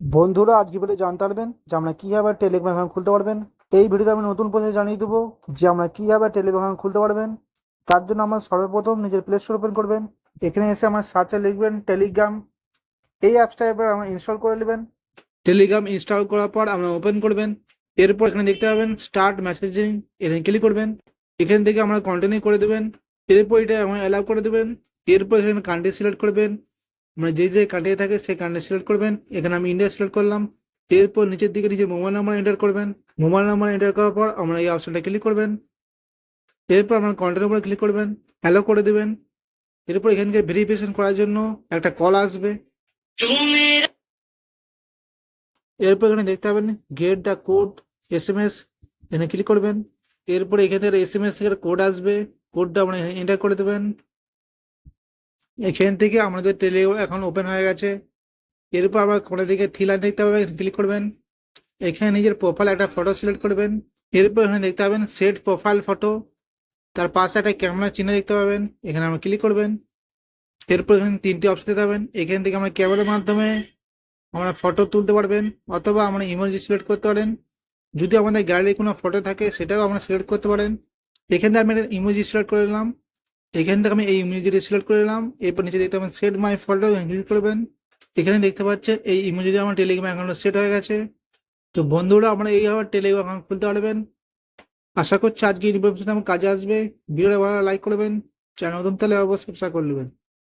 বন্ধুরা, আজকে বলে জানতে পারবেন যে আমরা কীভাবে টেলিগ্রাম অ্যাকাউন্ট খুলতে পারবেন। এই ভিডিওতে আমি নতুন প্রসেস জানিয়ে দেবো যে আমরা কীভাবে টেলিগ্রাম অ্যাকাউন্ট খুলতে পারবেন। তার জন্য আমরা সর্বপ্রথম নিজের প্লে স্টোর ওপেন করবেন। এখানে এসে আমার সার্চে লিখবেন টেলিগ্রাম এই অ্যাপসটা এবার আমরা ইনস্টল করে নেবেন। টেলিগ্রাম ইনস্টল করার পর আমরা ওপেন করবেন। এরপর এখানে দেখতে পাবেন স্টার্ট মেসেজিং এখানে ক্লিক করবেন। এখান থেকে আমরা কন্টিনিউ করে দেবেন। এরপর এটা আমরা অ্যালাউ করে দেবেন। এরপর এখানে কান্ট্রি সিলেক্ট করবেন। মানে যে যে কান্ট্রি থাকে, সেই কান্ট্রি সিলেক্ট করবেন। এখানে আমি ইন্ডিয়া সিলেক্ট করলাম। এরপর নিচের দিকে নিজের মোবাইল নাম্বার এন্টার করবেন। মোবাইল নাম্বার এন্টার করার পর আমরা এই অপশনটা ক্লিক করবেন। এরপর আপনার কন্টেন্টের উপরে ক্লিক করবেন। অ্যালো করে দেবেন। এরপর এখান থেকে ভেরিফিকেশন করার জন্য একটা কল আসবে। এরপর এখানে দেখতে পাবেন get the code S M S এখানে ক্লিক করবেন। এরপর এখান থেকে এস এম এস থেকে কোড আসবে কোডটা আপনার এন্টার করে দেবেন। এখান থেকে আমাদের টেলি এখন ওপেন হয়ে গেছে। এরপর আবার কোণে দিকে থ্রি দেখতে পাবেন ক্লিক করবেন। এখানে নিজের প্রোফাইল একটা ফটো সিলেক্ট করবেন। এরপর এখানে দেখতে পাবেন সেট প্রোফাইল ফটো তার পাশে একটা ক্যামেরা চিহ্ন দেখতে পাবেন। এখানে আমরা ক্লিক করবেন। এরপর এখানে তিনটি অপশন দেখতে পাবেন। এখান থেকে আমরা ক্যামেরার মাধ্যমে আমরা ফটো তুলতে পারবেন, অথবা আমরা ইমোজি সিলেক্ট করতে পারেন। যদি আমাদের গ্যালারি কোনো ফটো থাকে, সেটাও আমরা সিলেক্ট করতে পারেন। এখান থেকে আমি ইমোজি সিলেক্ট করে নিলাম। এখান থেকে আমি এই ইমোজিটি সিলেক্ট করে নিলাম, এরপর নিচে দেখতে পাবেন সেট মাই ফটো ক্লিক করবেন এখানে দেখতে পাচ্ছেন এই ইমোজিটি আমার টেলিগ্রাম অ্যাকাউন্টে সেট হয়ে গেছে, তো বন্ধুরা আমরা এইভাবে টেলিগ্রাম অ্যাকাউন্ট খুলতে পারবেন। আশা করছি আজকে ইনফরমেশন আমার কাজে আসবে। ভিডিওটা ভালো লাইক করবেন চ্যানেল নতুন তাহলে অবশ্যই সাবস্ক্রাইব করে নেবেন।